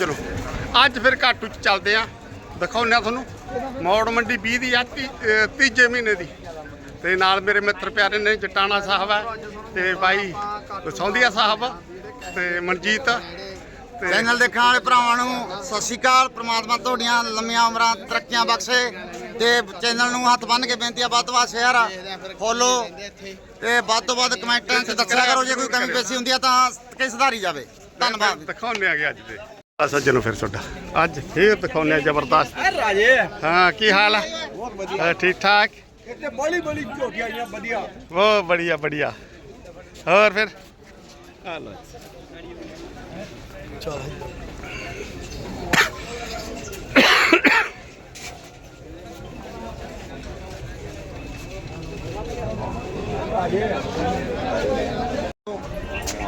ਚਲੋ ਅੱਜ ਫਿਰ ਘਾਟੂ ਚ ਚੱਲਦੇ ਆ। ਦਿਖਾਉਂਦੇ ਆ ਤੁਹਾਨੂੰ। ਮੌੜ ਮੰਡੀ 20 ਦੀ ਆ ਤੀ- ਅਹ ਤੀਜੇ ਮਹੀਨੇ ਦੀ। ਤੇ ਨਾਲ ਮੇਰੇ ਮਿੱਤਰ ਪਿਆਰੇ ਨੇ ਜਟਾਣਾ ਸਾਹਿਬ ਹੈ ਤੇ ਬਾਈ ਸੌਂਦੀਆ ਸਾਹਿਬ ਤੇ ਮਨਜੀਤ। ਤੇ ਚੈਨਲ ਦੇਖਣ ਵਾਲੇ ਭਰਾਵਾਂ ਨੂੰ ਸਤਿ ਸ਼੍ਰੀ ਅਕਾਲ। ਪ੍ਰਮਾਤਮਾ ਤੁਹਾਡੀਆਂ ਲੰਮੀਆਂ ਉਮਰਾਂ ਤਰੱਕੀਆਂ ਬਖਸ਼ੇ ਤੇ ਚੈਨਲ ਨੂੰ ਹੱਥ ਬੰਨ੍ਹ ਕੇ ਬੇਨਤੀ ਆ ਵੱਧ ਤੋਂ ਵੱਧ ਸ਼ੇਅਰ ਫੋਲੋ ਤੇ ਵੱਧ ਤੋਂ ਵੱਧ ਕਮੈਂਟਾਂ 'ਚ ਦੱਸਿਆ ਕਰੋ। ਜੇ ਕੋਈ ਕਮੀ ਪੇਸ਼ੀ ਹੁੰਦੀ ਆ ਤਾਂ ਕਿ ਸੁਧਾਰੀ ਜਾਵੇ। ਧੰਨਵਾਦ। ਦਿਖਾਉਂਦੇ ਆਗੇ ਅੱਜ ਦੇ। ਆ ਸੱਜਣੋ ਫਿਰ ਤੁਹਾਡਾ। ਅੱਜ ਫੇਰ ਦਿਖਾਉਂਦੇ ਆ ਜ਼ਬਰਦਸਤ। ਰਾਜੇ। ਹਾਂ ਕੀ ਹਾਲ ਹੈ ਬਹੁਤ ਵਧੀਆ। ਹਾਂ, ਠੀਕ ਠਾਕ? ਇੱਥੇ ਬੜੀ ਬੜੀ ਝੋਟੀਆਂ ਆਈਆਂ ਵਧੀਆ। ਬਹੁਤ ਬੜੀਆ ਬੜੀਆ ਹੋਰ ਫਿਰ? ਆ ਲੋ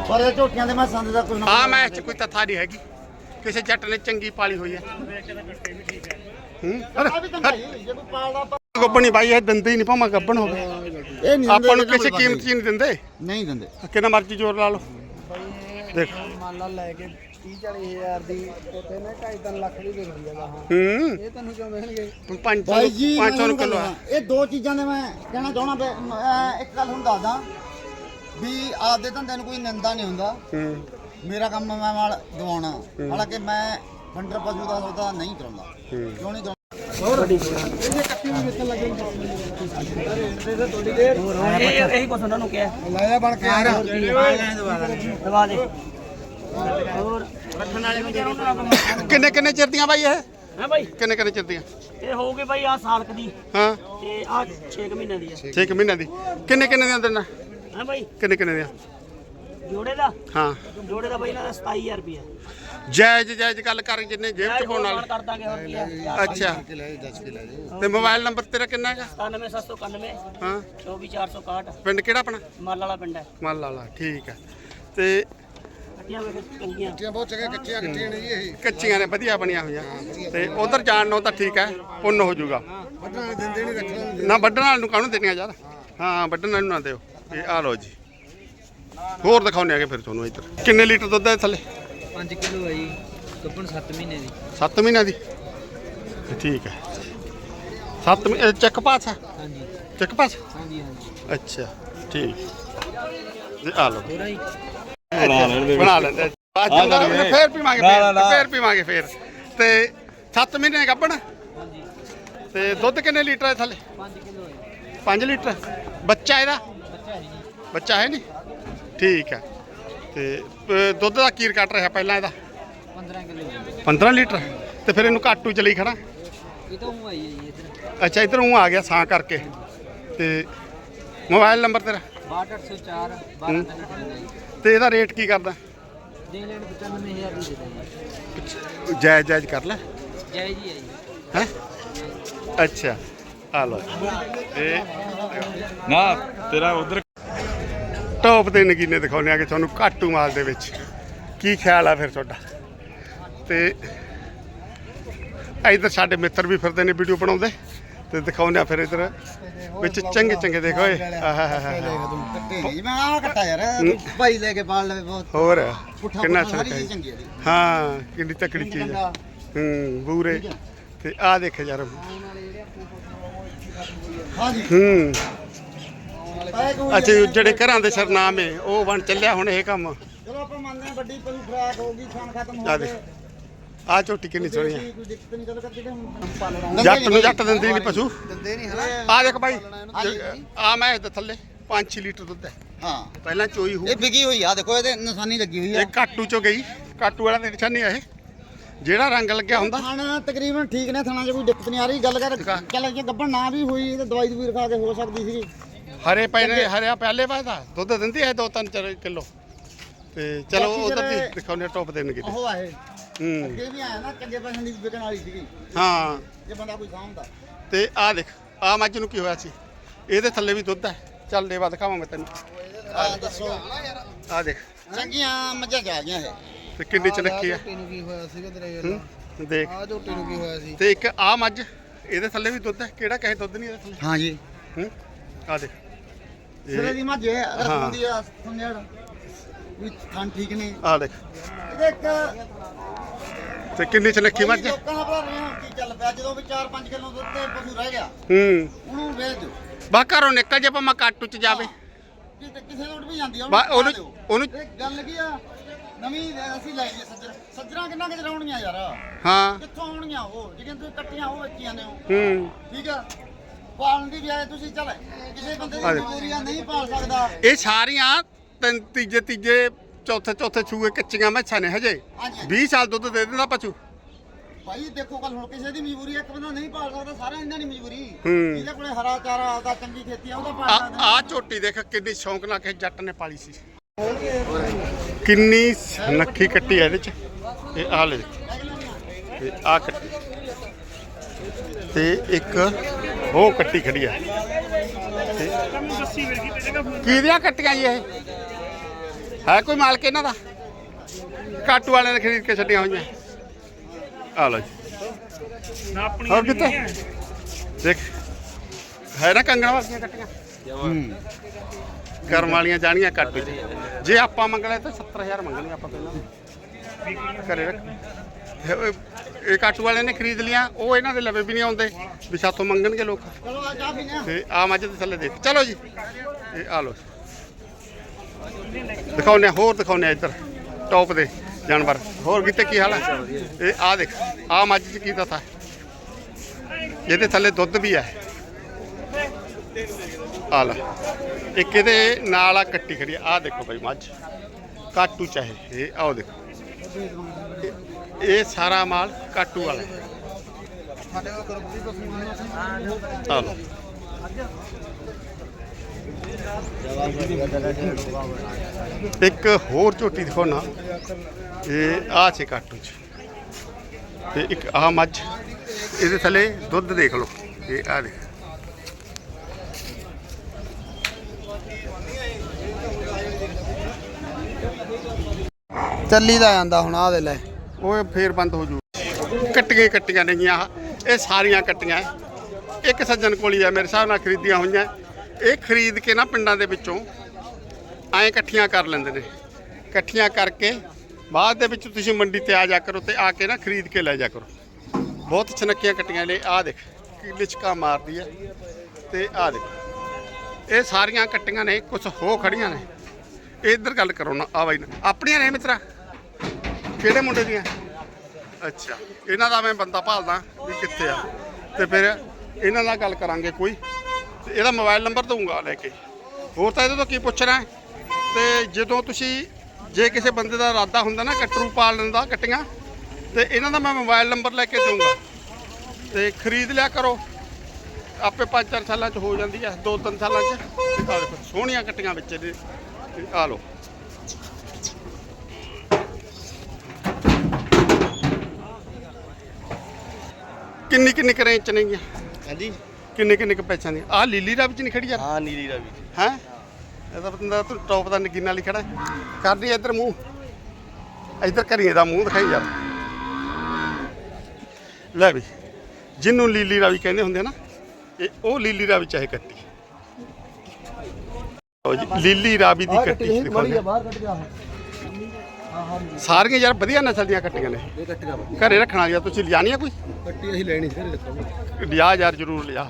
ਪਰ ਇਹ ਝੋਟੀਆਂ ਦੇ ਮੈਂ ਸੰਦ ਦਾ ਕੋਈ ਨਾ ਆ ਮੈਚ ਚ ਕੋਈ ਤਥਾ ਨਹੀਂ ਹੈਗੀ। ਕਿਸੇ ਜੱਟ ਨੇ ਚੰਗੀ ਪਾਲੀ ਹੋਈ ਹੈ। ਹੂੰ? ਆ ਵੀ ਤਾਂ ਭਾਈ ਜੇ ਕੋਈ ਪਾਲਦਾ ਆਪਾਂ- ਗੱਬਣੀ ਬਾਈ ਇਹ ਦਿੰਦੇ ਹੀ ਨਹੀਂ ਭਾਵੇਂ ਗੱਬਣ ਹੋਵੇ। ਇਹ ਨਹੀਂ ਆਪਾਂ ਨੂੰ ਕਿਸੇ ਕੀਮਤ 'ਚ ਨਹੀਂ ਦਿੰਦੇ। ਨਹੀਂ। ਦਿੰਦੇ। ਕਿੰਨਾ ਮਰਜ਼ੀ ਜ਼ੋਰ ਲਾ ਲਓ। ਦੇਖ। ਮੰਨ ਲਾ ਲੈ ਕੇ 30 40 ਹਜ਼ਾਰ ਦੀ ਤੇ ਨੇ 2.5 ਲੱਖ ਦੀ ਦਿੰਦੀ ਆ ਗਾਹਾਂ। ਹੂੰ। ਇਹ ਤੈਨੂੰ ਕਿਉਂ ਮਿਲਣਗੇ 500 ਭਾਈ ਜੀ 500 ਮੈਨੂੰ ਕਿਲੋ ਇਹ ਦੋ ਚੀਜ਼ਾਂ ਦੇ ਮੈਂ ਕਹਿਣਾ ਚਾਹਣਾ ਇੱਕ ਗੱਲ ਹੁਣ ਦੱਸਦਾ ਵੀ ਆਪਦੇ ਧੰਦੇ ਨੂੰ ਕੋਈ ਨਿੰਦਾ ਨਹੀਂ ਹੁੰਦਾ। ਹੂੰ। ਮੇਰਾ ਕੰਮ ਮੈਂ ਮਾਲ ਦਵਾਉਣਾ। ਹਾਲਾਂਕਿ ਮੈਂ ਫੰਡਰ ਪਸ਼ੂ ਦਾ ਸੌਦਾ ਨਹੀਂ ਕਰਾਉਂਦਾ। ਕਿਉਂ ਨਹੀਂ ਕਰਾਉਂਦਾ? ਇਹ ਇਹੀ ਕੁਛ ਉਹਨਾਂ ਨੂੰ ਕਿਹਾ। ਲਾਇਆ ਬਣ ਕੇ ਆ ਰਿਹਾ ਦਵਾ ਦੇ। ਹੋਰ? ਰੱਖਣ ਵਾਲੇ ਵੀ ਜਿਹੜੇ ਉਹਨਾਂ ਨੂੰ ਕਿੰਨੇ ਕਿੰਨੇ ਚਿਰ ਦੀਆਂ ਬਾਈ ਇਹ? ਹੈ ਬਾਈ? ਕਿੰਨੇ ਕਿੰਨੇ ਚਿਰ ਦੀਆਂ ਇਹ ਹੋਊਗੀ ਬਾਈ ਆ ਸਾਲਕ ਦੀ। ਹਾਂ। ਤੇ ਆ 6 ਮਹੀਨਿਆਂ ਦੀ ਆ। 6 ਮਹੀਨਿਆਂ ਦੀ। ਕਿੰਨੇ ਕਿੰਨੇ ਦੀਆਂ ਦੇਣਾ ਹੈ ਬਾਈ? ਕਿੰਨੇ ਕਿੰਨੇ ਦੀਆਂ? ਜੋੜੇ ਦਾ? ਹਾਂ। ਜੋੜੇ ਦਾ ਬਾਈ ਇਹਨਾਂ ਦਾ 27000 ਰੁਪਿਆ ਜਾਇਜ਼ ਜਾਇਜ਼ ਗੱਲ ਕਰ ਜਿੰਨੇ ਜੇਬ ਚ ਪਾਉਣ ਵਾਲੇ। ਕਰ ਦਾਂਗੇ ਹੋਰ ਕੀ ਆ ਅੱਛਾ। ਤੇ ਮੋਬਾਈਲ ਨੰਬਰ ਤੇਰਾ ਕਿੰਨਾ ਹੈਗਾ? 97791 ਹਾਂ। 24461 ਪਿੰਡ ਕਿਹੜਾ ਆਪਣਾ? ਮੱਲ ਵਾਲਾ ਪਿੰਡ ਹੈ। ਮੱਲ ਵਾਲਾ ਠੀਕ ਹੈ। ਤੇ ਚੰਗੀਆਂ। ਕੱਚੀਆਂ ਕੱਚੀਆਂ ਨੇ ਜੀ ਇਹ। ਕੱਚੀਆਂ ਨੇ ਵਧੀਆ ਬਣੀਆਂ ਹੋਈਆਂ। ਤੇ ਉਧਰ ਜਾਣ ਨੂੰ ਤਾਂ ਠੀਕ ਹੈ ਪੁੰਨ ਹੋ ਜਾਊਗਾ। ਵੱਢਣਾ ਦਿੰਦੇ ਨਹੀਂ ਰੱਖਣਾ ਨਾ ਵੱਢਣ ਵਾਲੇ ਨੂੰ ਕਾਹਨੂੰ ਦੇਣੀਆਂ ਯਾਰ? ਹਾਂ ਵੱਢਣ ਵਾਲੇ ਨੂੰ ਨਾ ਦਿਓ। ਇਹ ਆ ਲਓ ਜੀ। ਹੋਰ ਦਿਖਾਉਂਦੇ ਆਗੇ ਫਿਰ ਤੁਹਾਨੂੰ ਇੱਧਰ। ਕਿੰਨੇ ਲੀਟਰ ਦੁੱਧ ਹੈ ਥੱਲੇ? 5 ਕਿਲੋ ਹੈ ਜੀ ਗੱਪਣ 7 ਮਹੀਨੇ ਦੀ। 7 ਮਹੀਨਿਆਂ ਦੀ? ਠੀਕ ਹੈ। 7 ਚੈੱਕ ਪਾਸ ਹੈ? ਹਾਂਜੀ। Cheque pass? ਹਾਂਜੀ ਹਾਂਜੀ। ਅੱਛਾ ਠੀਕ। ਜੀ ਆ ਲਓ। ਥੋੜਾ ਹੀ ਬਣਾ ਲੈਂਦੇ ਬਾਅਦ ਚ ਬਣਾ ਫੇਰ ਪੀਵਾਂਗੇ ਫੇਰ ਫੇਰ ਪੀਵਾਂਗੇ ਫੇਰ। ਤੇ 7 ਮਹੀਨੇ ਗੱਭਣ ਹਾਂਜੀ। ਤੇ ਦੁੱਧ ਕਿੰਨੇ ਲੀਟਰ ਹੈ ਥੱਲੇ? 5 ਕਿਲੋ ਹੈ 5 ਲੀਟਰ। ਬੱਚਾ ਇਹਦਾ? ਬੱਚਾ ਹੈ ਜੀ। ਬੱਚਾ ਹੈ ਨਹੀਂ? ਠੀਕ ਹੈ। ਤੇ ਅ, ਦੁੱਧ ਦਾ ਕੀਰ ਕੱਟ ਰਿਹਾ ਪਹਿਲਾਂ ਇਹਦਾ? 15 ਕਿਲੋ ਹੈ 15 ਲੀਟਰ? ਤੇ ਫਿਰ ਇਹਨੂੰ ਘਾਟੂ ਚ ਲਈ ਖੜਾ? ਇਹ ਤਾਂ ਉਹ ਆਈ ਹੈ ਜੀ ਇਧਰ। ਅੱਛਾ ਇਧਰੋਂ ਆ ਗਿਆ ਸਾਂ ਕਰਕੇ। ਤੇ ਮੋਬਾਈਲ ਨੰਬਰ ਤੇਰਾ? 62804 12 ਜੀ। ਤੇ ਇਹਦਾ ਰੇਟ ਕੀ ਕਰਦਾ? ਦੇ ਲੈਣ 95000 ਦੀ ਦੇ ਦਾਂਗੇ ਜਾਇਜ਼ ਜਾਇਜ਼ ਕਰ ਲੈ। ਜੈ ਜੀ ਹੈ ਜੀ। ਹੈ? ਅੱਛਾ। ਆ ਲੋ ਇਹ ਨਾ ਤੇਰਾ ਉਧਰ ਟੌਪ ਦੇ ਨਗੀਨੇ ਦਿਖਾਉਂਦੇ ਆ ਕਿ ਤੁਹਾਨੂੰ ਘਾਟੂ ਮਾਲ ਦੇ ਵਿੱਚ। ਕੀ ਖਿਆਲ ਆ ਫਿਰ ਤੁਹਾਡਾ? ਤੇ ਇਧਰ ਸਾਡੇ ਮਿੱਤਰ ਵੀ ਫਿਰਦੇ ਨੇ ਵੀਡੀਓ ਬਣਾਉਂਦੇ ਤੇ ਦਿਖਾਉਂਦੇ ਆ ਫਿਰ ਇਧਰ। ਵਿੱਚ ਚੰਗੇ ਚੰਗੇ ਦੇਖੋ ਭਾਈ ਲੈ ਕੇ ਪਾਲ ਲਵੇ ਬਹੁਤ। ਹੋਰ ਕਿੰਨਾ ਚੰਗੀ ਹੈ ਕਿੰਨੀ ਤਕੜੀ ਚੀਜ਼ ਹੈ ਹੂੰ ਬੂਰੇ। ਤੇ ਆ ਦੇਖ ਯਾਰ। ਹਾਂਜੀ ਹੂੰ। ਅੱਛਾ ਜਿਹੜੇ ਘਰਾਂ ਦੇ ਸਰਨਾਮੇ ਉਹ ਬਣ ਚੱਲਿਆ ਹੁਣ ਇਹ ਕੰਮ। ਚਲੋ ਆਪਾਂ ਮੰਨਦੇ ਹਾਂ ਵੱਡੀ ਪਸ਼ੂ ਖਰਾਕ ਹੋ ਗਈ ਖਾਣ ਖਤਮ ਹੋ ਆ ਗਏ। ਆ ਝੋਟੀ ਕਿੰਨੀ ਸੋਹਣੀ ਹੈ ਕੋਈ ਦਿੱਕਤ ਨਹੀਂ ਚਲੋ ਕਰਦੇ ਹੁਣ ਜੱਟ ਨੂੰ ਜੱਟ ਦਿੰਦੀ ਨਹੀਂ ਪਸ਼ੂ। ਦਿੰਦੇ ਨਹੀਂ ਹਨਾ। ਆ ਦੇਖ ਭਾਈ ਆ ਮੈਂ ਇਹਦੇ ਥੱਲੇ 5-6 ਲੀਟਰ ਦੁੱਧ ਹੈ। ਹਾਂ। ਪਹਿਲਾਂ ਚੋਈ ਹੋ ਇਹ ਵਿਕੀ ਹੋਈ ਆ ਦੇਖੋ ਇਹਦੇ ਨਿਸ਼ਾਨੀ ਲੱਗੀ ਹੋਈ ਆ। ਇਹ ਕਾਟੂ ਚੋਂ ਗਈ ਕਾਟੂ ਵਾਲਾ ਤੇ ਨਿਸ਼ਾਨੀ ਆ ਇਹ। ਜਿਹੜਾ ਰੰਗ ਲੱਗਿਆ ਹੁੰਦਾ। ਖਾਣਾ ਤਕਰੀਬਨ ਠੀਕ ਨੇ ਥਾਣਾ 'ਚ ਕੋਈ ਦਿੱਕਤ ਨਹੀਂ ਆ ਰਹੀ। ਗੱਲ ਕਰ ਚੱਲ ਜੇ ਗੱਭਣ ਨਾ ਵੀ ਹੋਈ ਤੇ ਦਵਾਈ ਦਵਾਈ ਰਖਾ ਕੇ ਹੋ ਸਕਦੀ ਸੀ ਹਰੇ ਪਏ ਨੇ ਹਰਿਆ ਪਹਿਲੇ ਪਾਦਾ ਦੁੱਧ ਦਿੰਦੀ ਹੈ 2-3 ਕਿਲੋ। ਤੇ ਚਲੋ ਬਾਕੀ ਉਧਰ ਦੀ ਜਿਹੜੇ- ਦਿਖਾਉਂਦੇ ਟੌਪ ਦੇ ਨਗੇ ਉਹ ਆਏ। ਹੂੰ। ਅੱਗੇ ਵੀ ਆਇਆ ਨਾ ਚੰਗੇ ਪੈਸੇ ਦੀ ਵਿਕਣ ਵਾਲੀ ਸੀਗੀ। ਹਾਂ। ਜੇ ਬੰਦਾ ਕੋਈ ਸਾਂਭਦਾ। ਤੇ ਆ ਦੇਖ ਆ ਮੱਝ ਨੂੰ ਕੀ ਹੋਇਆ ਸੀ? ਇਹਦੇ ਥੱਲੇ ਵੀ ਦੁੱਧ ਹੈ। ਚੱਲ ਦੇਵਾ ਦਿਖਾਵਾਂ ਮੈਂ ਤੈਨੂੰ। ਆ ਦੱਸੋ। ਆ ਦੇਖ। ਚੰਗੀਆਂ ਮੱਝਾਂ ਜਾ ਗਈਆਂ ਇਹ। ਤੇ ਕਿੰਨੀ ਚਲੱਕੀ ਆ ਝੋਟੀ ਨੂੰ ਕੀ ਹੋਇਆ ਸੀਗਾ ਤੇਰੇ ਹੂੰ ਦੇਖ। ਆ ਝੋਟੀ ਨੂੰ ਕੀ ਹੋਇਆ ਸੀ? ਤੇ ਇੱਕ ਆ ਮੱਝ ਇਹਦੇ ਥੱਲੇ ਵੀ ਦੁੱਧ ਹੈ। ਕਿਹੜਾ ਕਹੇ ਦੁੱਧ ਨਹੀਂ ਇਹਦੇ ਥੱਲੇ? ਹਾਂ ਜੀ। ਹੂੰ। ਆ ਦੇਖ। ਸਿਰੇ ਦੀ ਮੱਝ ਹੈ ਅਗਰ ਹਾਂ। ਹੁੰਦੀ ਆ ਸੁਣਿਆ ਵੀ ਥਾਂ ਠੀਕ ਨੇ। ਆ ਦੇਖ। ਇਹਦੇ ਇੱਕ ਤੇ ਕਿੰਨੀ ਚ ਨੱਖੀ ਮੱਝ? ਹੈ? ਲੋਕਾਂ ਦਾ ਭਲਾ ਰੇਹਾਂ ਕੀ ਚੱਲ ਪਿਆ ਜਦੋਂ ਵੀ 4-5 ਕਿਲੋ ਦੁੱਧ ਤੇ ਪਸ਼ੂ ਰਹਿ ਗਿਆ ਹੂੰ। ਉਹਨੂੰ ਵੇਚ ਦਿਓ। ਬਾ ਘਰੋਂ ਨਿਕਲ ਜੇ ਭਾਵੇਂ ਕਾਟੂ ਚ ਜਾਵੇ। ਕਿ ਤੇ ਕਿਸੇ ਨੂੰ ਵੀ ਜਾਂਦੀ ਆ ਬਾ ਉਹਨੂੰ ਉਹਨੂੰ। ਉਹਨੂੰ ਇਹ ਗੱਲ ਕੀ ਆ ਨਵੀਂ ਅਸੀਂ ਲੈ ਲਈਏ ਸੱਜਰ ਸੱਜਰਾਂ ਕਿੰਨਾ ਕਿਤੇ ਆਉਣੀਆਂ ਯਾਰ? ਹਾਂ। ਕਿੱਥੋਂ ਆਉਣੀਆਂ ਉਹ? ਜਿਹੜੀਆਂ ਤੁਸੀਂ ਕੱਟੀਆਂ ਉਹ ਵੇਚੀਆਂ ਨੇ ਉਹ। ਹੂੰ। ਠੀਕ ਆ? ਪਾਲਣ ਦੀ ਬਜਾਏ ਤੁਸੀਂ ਚੱਲ ਕਿਸੇ ਬੰਦੇ ਦੀ ਦੇਖੋ। ਮਜਬੂਰੀ ਆ ਨਹੀਂ ਪਾਲ ਸਕਦਾ। ਇਹ ਸਾਰੀਆਂ ਤਿੰਨ ਤੀਜੇ ਤੀਜੇ ਚੌਥੇ ਚੌਥੇ ਛੂਏ ਕੱਚੀਆਂ ਮੈਛਾਂ ਨੇ ਹਜੇ। ਹਾਂਜੀ। 20 ਸਾਲ ਦੁੱਧ ਦੇ ਦਿੰਦਾ ਪਸ਼ੂ। ਭਾਈ ਦੇਖੋ ਕੱਲ ਹੁਣ ਕਿਸੇ ਦੀ ਮਜਬੂਰੀ ਇੱਕ ਬੰਦਾ ਨਹੀਂ ਪਾਲ ਸਕਦਾ ਸਾਰਿਆਂ ਇਹਨਾਂ ਦੀ ਮਜਬੂਰੀ। ਜਿਹਦੇ ਕੋਲੇ ਹਰਾ ਚਾਰਾ ਆਪਦਾ ਚੰਗੀ ਖੇਤੀ ਆ ਉਹਦਾ ਪਾਲ ਸਕਦਾ ਆ ਝੋਟੀ ਦੇਖ ਕਿੰਨੀ ਸ਼ੌਂਕ ਨਾਲ ਕਿਸੇ ਜੱਟ ਨੇ ਪਾਲੀ ਸੀ। ਕਿੰਨੀ ਨੱਖੀ ਕੱਟੀ ਹੈ ਇਹਦੇ ਚ। ਇਹ ਆ ਲੈ ਤੇ ਆ ਕੱਟੀ। ਤੇ ਇੱਕ ਉਹ ਕੱਟੀ ਖੜੀ ਹੈ ਕਿਹਦੀਆਂ ਕੱਟੀਆਂ ਜੀ ਇਹ? ਹੈ ਕੋਈ ਮਾਲਕ ਇਹਨਾਂ ਦਾ? ਕਾਟੂ ਵਾਲਿਆਂ ਨੇ ਖਰੀਦ ਕੇ ਛੱਡੀਆਂ ਹੋਈਆਂ। ਆ ਲਓ ਜੀ। ਹੋਰ ਕਿੱਥੇ? ਦੇਖ ਹੈ ਨਾ ਕੰਗਣਾ ਵਾਲੀਆਂ ਕੱਟੀਆਂ। ਕਰਮ ਵਾਲੀਆਂ ਜਾਣੀਆਂ ਕੱਟ ਵਿੱਚ ਜੇ ਆਪਾਂ ਮੰਗਲੇ ਤਾਂ 70000 ਮੰਗਣਗੇ ਆਪਾਂ ਪਹਿਲਾਂ ਘਰੇ ਰੱਖ। ਇਹ- ਕਾਟੂ ਵਾਲਿਆਂ ਨੇ ਖਰੀਦ ਲਿਆ, ਉਹ ਇਹਨਾਂ ਦੇ ਲਵੇ ਵੀ ਨਹੀਂ ਆਉਂਦੇ, ਵੀ ਸਾਥੋਂ ਮੰਗਣਗੇ ਲੋਕ। ਚਲੋ ਤੇ ਆ ਮੱਝ ਦੇ ਥੱਲੇ ਦੇਖ। ਚਲੋ ਜੀ, ਇਹ ਆ ਲੋ ਦਿਖਾਉਨੇ ਹੋਰ ਦਿਖਾਉਨੇ ਇੱਧਰ ਟੌਪ ਦੇ ਜਾਨਵਰ। ਹੋਰ ਕਿਤੇ ਕੀ ਹਾਲ ਹੈ ਇਹ ਆ ਦੇਖ, ਆ ਮੱਝ ਚ ਕੀ ਦਤਾ ਇਹਦੇ ਥੱਲੇ ਦੁੱਧ ਵੀ ਹੈ ਆ ਲੈ, ਇੱਕ ਇਹਦੇ ਨਾਲ ਆ ਕੱਟੀ ਖੜੀ ਆ। ਦੇਖੋ ਭਾਈ ਮੱਝ। ਕਾਟੂ ਚਾਹੇ, ਇਹ ਆਓ ਦੇਖੋ। ਇਹ- ਸਾਰਾ ਮਾਲ ਕਾਟੂ ਵਾਲਾ। ਹੈ। ਆ ਲਓ ਇੱਕ ਹੋਰ ਝੋਟੀ ਦਿਖਾਉਣਾ। ਇਹ ਆ ਛੇ ਕਾਟੂ ਚ। ਤੇ ਇੱਕ ਆ ਮੱਝ। ਇਹਦੇ ਥੱਲੇ ਦੁੱਧ ਦੇਖ ਲਓ। ਇਹ ਆ ਦੇਖ। ਚੱਲੀ ਦਾ ਜਾਂਦਾ ਹੁਣ ਆ ਦੇ ਲੈ। ਉਹ ਫੇਰ ਬੰਦ ਹੋ ਜੂ। ਕੱਟੀਆਂ ਕੱਟੀਆਂ ਨੇਗੀਆਂ ਇਹ ਸਾਰੀਆਂ ਕੱਟੀਆਂ ਇੱਕ ਸੱਜਣ ਕੋਲ ਹੀ ਆ ਮੇਰੇ ਹਿਸਾਬ ਨਾਲ ਖਰੀਦੀਆਂ ਹੋਈਆਂ ਇਹ ਖਰੀਦ ਕੇ ਨਾ ਪਿੰਡਾਂ ਦੇ ਵਿੱਚੋਂ ਐਂ ਇਕੱਠੀਆਂ ਕਰ ਲੈਂਦੇ ਨੇ। ਇਕੱਠੀਆਂ ਕਰਕੇ ਬਾਅਦ ਦੇ ਵਿੱਚ ਤੁਸੀਂ ਮੰਡੀ ਤੇ ਆ ਜਾ ਕਰੋ ਤੇ ਆ ਕੇ ਨਾ ਖਰੀਦ ਕੇ ਲੈ ਜਾ ਕਰੋ। ਬਹੁਤ ਚਨੱਕੀਆਂ ਕੱਟੀਆਂ ਨੇ। ਆਹ ਦੇਖ, ਕੀ ਲਿਚਕਾ ਮਾਰਦੀ ਹੈ ਤੇ ਆਹ ਦੇਖ, ਇਹ ਸਾਰੀਆਂ ਕੱਟੀਆਂ ਨੇ ਕੁਝ ਹੋ ਖੜੀਆਂ ਨੇ। ਇਹ ਇੱਧਰ ਗੱਲ ਕਰੋ ਨਾ ਆ ਬਾਈ ਨਾਲ। ਆਪਣੀਆਂ ਨੇ ਮਿੱਤਰਾ? ਕਿਹੜੇ ਮੁੰਡੇ ਦੀਆਂ? ਅੱਛਾ, ਇਹਨਾਂ ਦਾ ਮੈਂ ਬੰਦਾ ਭਾਲਦਾ ਵੀ ਕਿੱਥੇ ਆ। ਤੇ ਫਿਰ ਇਹਨਾਂ ਨਾਲ ਗੱਲ ਕਰਾਂਗੇ ਕੋਈ। ਤੇ ਇਹਦਾ ਮੋਬਾਈਲ ਨੰਬਰ ਦਊਂਗਾ ਲੈ ਕੇ। ਹੋਰ ਤਾਂ ਇਹਦੇ ਤੋਂ ਕੀ ਪੁੱਛਣਾ ਹੈ? ਤੇ ਜਦੋਂ ਤੁਸੀਂ ਜੇ ਕਿਸੇ ਬੰਦੇ ਦਾ ਇਰਾਦਾ ਹੁੰਦਾ ਨਾ ਕਟਰੂ ਪਾਲਣ ਦਾ ਕੱਟੀਆਂ, ਤੇ ਇਹਨਾਂ ਦਾ ਮੈਂ ਮੋਬਾਈਲ ਨੰਬਰ ਲੈ ਕੇ ਦਊਂਗਾ। ਤੇ ਖਰੀਦ ਲਿਆ ਕਰੋ। ਆਪੇ 5-4 ਸਾਲਾਂ ਚ ਹੋ ਜਾਂਦੀ ਹੈ 2-3 ਸਾਲਾਂ ਚ। ਸੋਹਣੀਆਂ ਕੱਟੀਆਂ ਵਿੱਚ ਆ ਲਓ। ਕਿੰਨੀ ਕਿੰਨੀ ਕਰੇ ਚ ਨੇਗੀਆਂ ਹਾਂਜੀ। ਕਿੰਨੇ ਕਿੰਨੇ ਕ ਪੈਸਿਆਂ ਦੀ? ਆ ਲੀਲੀ ਦਾ ਵਿੱਚ ਨਹੀਂ ਖੜੀ ਯਾਰ? ਹਾਂ ਨੀਲੀ ਦਾ ਵੀ ਹੈ? ਇਹਦਾ ਬੰਦਾ ਤੂੰ ਟੌਪ ਦਾ ਨਗੀਨਾ ਵਾਲੀ ਖੜਾ। ਹੈ। ਕਰਦੀ ਇੱਧਰ ਮੂੰਹ। ਇੱਧਰ ਕਰੀਏ ਦਾ ਮੂੰਹ ਦਿਖਾਈ ਯਾਰ ਲੈ ਵੀ ਜਿਹਨੂੰ ਲੀਲੀ ਰਾਵੀ ਕਹਿੰਦੇ ਹੁੰਦੇ ਆ ਨਾ ਇਹ ਉਹ ਲੀਲੀ ਰਾਵੀ ਚਾਹੇ ਕੱਟੀ। ਲਓ ਜੀ, ਲੀਲੀ ਰਾਵੀ ਦੀ ਕੱਟੀ ਦਿਖਾਉਂਦੇ ਆ। ਬਾਹਰ ਕੱਟ ਗਿਆ ਸਾਰੀਆਂ ਯਾਰ ਵਧੀਆ ਨਸਲ ਦੀਆਂ ਕੱਟੀਆਂ ਨੇ। ਇਹ ਕੱਟ ਗਿਆ ਘਰੇ ਰੱਖਣ ਵਾਲੀਆਂ ਤੁਸੀਂ ਲਿਆਣੀਆਂ ਕੋਈ? ਅਸੀਂ ਲੈਣੀ ਸੀ ਲਿਆ ਯਾਰ ਜ਼ਰੂਰ ਲਿਆ।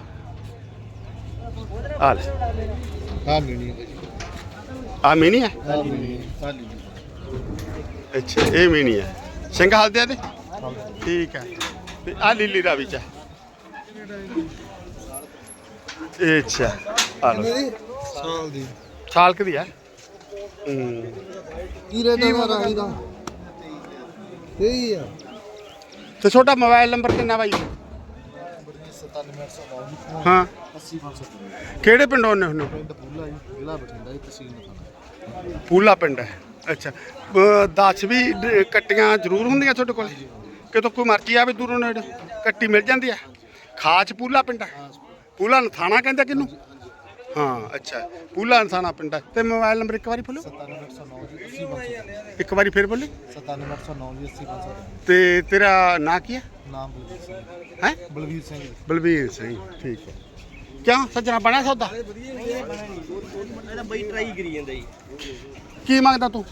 ਆ ਲੈ। ਹਾਂ ਮਿਲਣੀ ਆ ਮੀਨੀ ਹੈ? ਹਾਂ ਅੱਛਾ ਇਹ ਮੀਨੀ ਹੈ। ਸਿੰਘ ਹਲਦਿਆ ਦੇ ਠੀਕ ਹੈ। ਤੇ ਆ ਲੀਲੀ ਦਾ ਵਿੱਚ ਹੈ। ਅੱਛਾ ਆ ਲਓ। ਸਾਲ ਦੀ। ਸਾਲਕ ਦੀ ਹੈ। ਹੂੰ। ਕੀ ਰੇਟ ਹੈ ਰਾਣੀ ਦਾ? ਇਹ ਆ। ਤੇ ਛੋਟਾ ਮੋਬਾਈਲ ਨੰਬਰ ਕਿੰਨਾ ਬਾਈ? 97809 ਹਾਂ। 80500 ਕਿਹੜੇ ਪਿੰਡੋਂ ਆਉਂਦੇ ਹੁੰਦੇ ਹੋ? ਪਿੰਡ ਪੂਲਾ ਜੀ ਜ਼ਿਲ੍ਹਾ ਬਠਿੰਡਾ ਜੀ ਤਹਿਸੀਲ ਨਥਾਣਾ ਪੂਲਾ ਪਿੰਡ ਹੈ। ਅੱਛਾ। ਦੱਸ ਵੀ ਕੱਟੀਆਂ ਜ਼ਰੂਰ ਹੁੰਦੀਆਂ ਤੁਹਾਡੇ ਕੋਲ? ਕਿਤੋਂ ਕੋਈ ਮਰਜ਼ੀ ਆਵੇ ਦੂਰੋਂ ਨੇੜੇ? ਕੱਟੀ ਮਿਲ ਜਾਂਦੀ ਹੈ? ਖਾਚ ਪੂਲਾ ਪਿੰਡ ਹੈ? ਪੂਲਾ ਨਥਾਣਾ ਕਹਿੰਦਾ ਕਿਨੂੰ ਹਾਂ। ਅੱਛਾ ਪੂਲਾ ਨਥਾਣਾ ਪਿੰਡ ਹੈ ਤੇ ਮੋਬਾਈਲ ਨੰਬਰ ਇੱਕ ਵਾਰੀ ਬੋਲੋ। 97809 ਜੀ 80500 ਇੱਕ ਵਾਰੀ ਫੇਰ ਬੋਲੇ। 97809 ਜੀ 80500 ਤੇ ਤੇਰਾ ਨਾਂ ਕੀ ਹੈ ਨਾਮ ਬਲਵੀਰ ਸਿੰਘ। ਹੈ? ਬਲਵੀਰ ਸਿੰਘ। ਜੀ ਬਲਬੀਰ ਸਿੰਘ ਠੀਕ ਹੈ। ਕਿਉਂ? ਸੱਜਣਾ ਬਣਿਆ ਸੌਦਾ? ਇਹਦਾ ਬਈ ਟਰਾਈ ਕਰੀ ਜਾਂਦਾ ਜੀ। ਕੀ ਮੰਗਦਾ ਤੂੰ?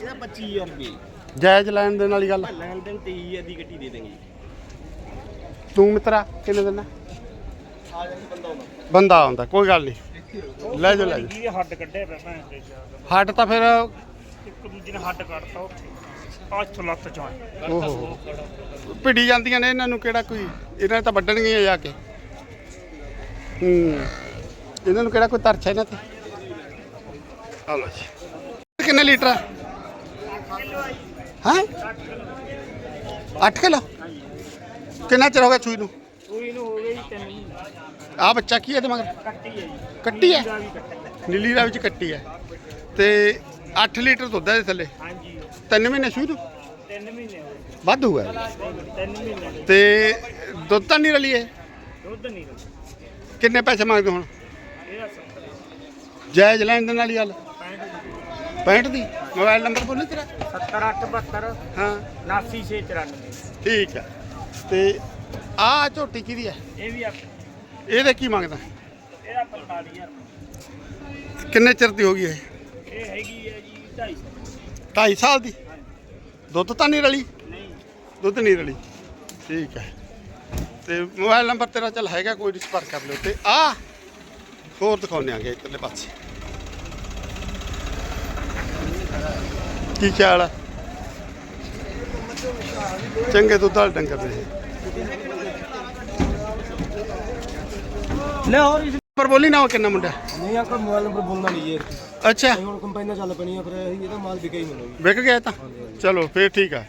ਇਹਦਾ 25000 ਰੁਪਏ। ਜਾਇਜ਼ ਲੈਣ ਦੇਣ ਵਾਲੀ ਗੱਲ ਲੈਣ ਦੇਣ 23000 ਦੀ ਗੱਡੀ ਦੇ ਦੇਂਗੇ ਤੂੰ ਮਿੱਤਰਾ ਕਿੰਨੇ ਦਿਨ ਬੰਦਾ ਆਉਂਦਾ ਕੋਈ ਗੱਲ ਨਹੀਂ। ਲੈ ਜਾ ਲੈ ਜਾ ਇਹ ਹੱਡ ਕੱਢਿਆ ਪਿਆ ਭੈਣ ਦੇ ਹੱਟ ਤਾਂ ਫਿਰ ਇੱਕ ਦੂਜੇ ਨੇ ਹੱਡ ਕੱਢਤਾ ਉੱਥੇ। ਅੱਠ ਲੱਤ ਚੋਂ ਓਹੋ। ਭਿੜੀ ਜਾਂਦੀਆਂ ਨੇ ਇਹਨਾਂ ਨੂੰ ਕਿਹੜਾ ਕੋਈ ਇਹਨਾਂ ਨੇ ਤਾਂ ਵੱਢਣਗੀਆਂ ਜਾ ਕੇ। ਹੂੰ। ਇਹਨਾਂ ਨੂੰ ਕਿਹੜਾ ਕੋਈ ਤਰਛਾ ਇਹਨਾਂ ਤੇ? ਆ ਲਓ ਜੀ। ਕਿੰਨੇ ਲੀਟਰ ਆ? ਹਾਂ? 8 ਕਿਲੋ? ਕਿੰਨਾ ਚਿਰ ਹੋ ਗਿਆ ਚੂਈ ਨੂੰ? ਕੋਈ ਨੂੰ ਹੋ ਗਈ ਤਿੰਨ ਮਹੀਨੇ। ਆ ਬੱਚਾ ਕੀ ਹੈ ਇਹਦੇ ਮਗਰ? ਕੱਟੀ ਹੈ? ਜੀ ਕੱਟੀ ਹੈ ਦਾ ਨੀਲੀ ਦਾ ਵਿੱਚ ਕੱਟੀ ਹੈ। ਤੇ 8 ਲੀਟਰ ਦੁੱਧ ਹੈ ਇਹਦੇ ਥੱਲੇ? ਹਾਂਜੀ। 3 ਮਹੀਨੇ ਸ਼ੁਰੂ? ਤੋਂ ਤਿੰਨ ਮਹੀਨੇ ਹੋ ਗਏ। ਵੱਧ ਹੋਇਆ ਤਿੰਨ ਮਹੀਨੇ ਦੇ ਤੇ ਦੁੱਧ ਤਾਂ ਨਹੀਂ ਰਲੀ ਇਹ? ਦੁੱਧ ਨਹੀਂ ਰੁਕਦਾ ਕਿੰਨੇ ਪੈਸੇ ਮੰਗਦੇ ਹੁਣ? ਇਹਦਾ ਸੱਤਰ ਜਾਇਜ਼ ਲੈਣ ਦੇਣ ਵਾਲੀ ਗੱਲ? 65 65 ਦੀ? ਮੋਬਾਈਲ ਨੰਬਰ ਬੋਲੀ ਤੇਰਾ 70872 ਹਾਂ। 79694 ਠੀਕ ਹੈ। ਤੇ ਆ ਝੋਟੀ ਕਿਹਦੀ ਹੈ? ਇਹ ਵੀ ਆਪਣੀ। ਇਹਦੇ ਕੀ ਮੰਗਦਾ? ਇਹਦਾ 45000 ਕਿੰਨੇ ਚਿਰ ਦੀ ਹੋ ਗਈ ਇਹ? ਇਹ ਹੈਗੀ ਹੈ ਜੀ 250 2.5 ਸਾਲ ਦੀ? ਦੁੱਧ ਤਾਂ ਨਹੀਂ ਰਲੀ? ਨਹੀਂ ਦੁੱਧ ਨਹੀਂ ਰਲੀ। ਠੀਕ ਹੈ। ਤੇ ਮੋਬਾਈਲ ਨੰਬਰ ਤੇਰਾ ਚੱਲ ਹੈਗਾ, ਕੋਈ ਨਹੀਂ ਸੰਪਰਕ ਕਰ ਲਿਓ। ਤੇ ਆ! ਹੋਰ ਦਿਖਾਉਂਦੇ ਆਂਗੇ ਇੱਧਰਲੇ ਪਾਸੇ। ਕੀ ਖਿਆਲ ਆ? ਚੰਗੇ ਦੁੱਧ ਵਾਲੇ ਡੰਗਰ ਨੇ ਲੈ ਹੋਰ ਇਸ ਪਰ ਬੋਲੀ ਨਾ ਉਹ ਕਿੰਨਾ ਮੁੰਡਾ? ਨਹੀਂ ਆ ਕੋਈ ਮੋਬਾਈਲ ਨੰਬਰ ਬੋਲਣਾ ਨਹੀਂ ਯਾਰ ਅੱਛਾ। ਹੁਣ ਕੰਪਾਈਨਾਂ ਚੱਲ ਪੈਣੀਆਂ ਫਿਰ ਇਹਦਾ ਮਾਲ ਵਿਕੇ ਹੀ ਮਿਲੂਗੀ ਵਿਕ ਗਿਆ ਇਹ ਤਾਂ। ਚਲੋ ਫੇਰ ਠੀਕ ਆ।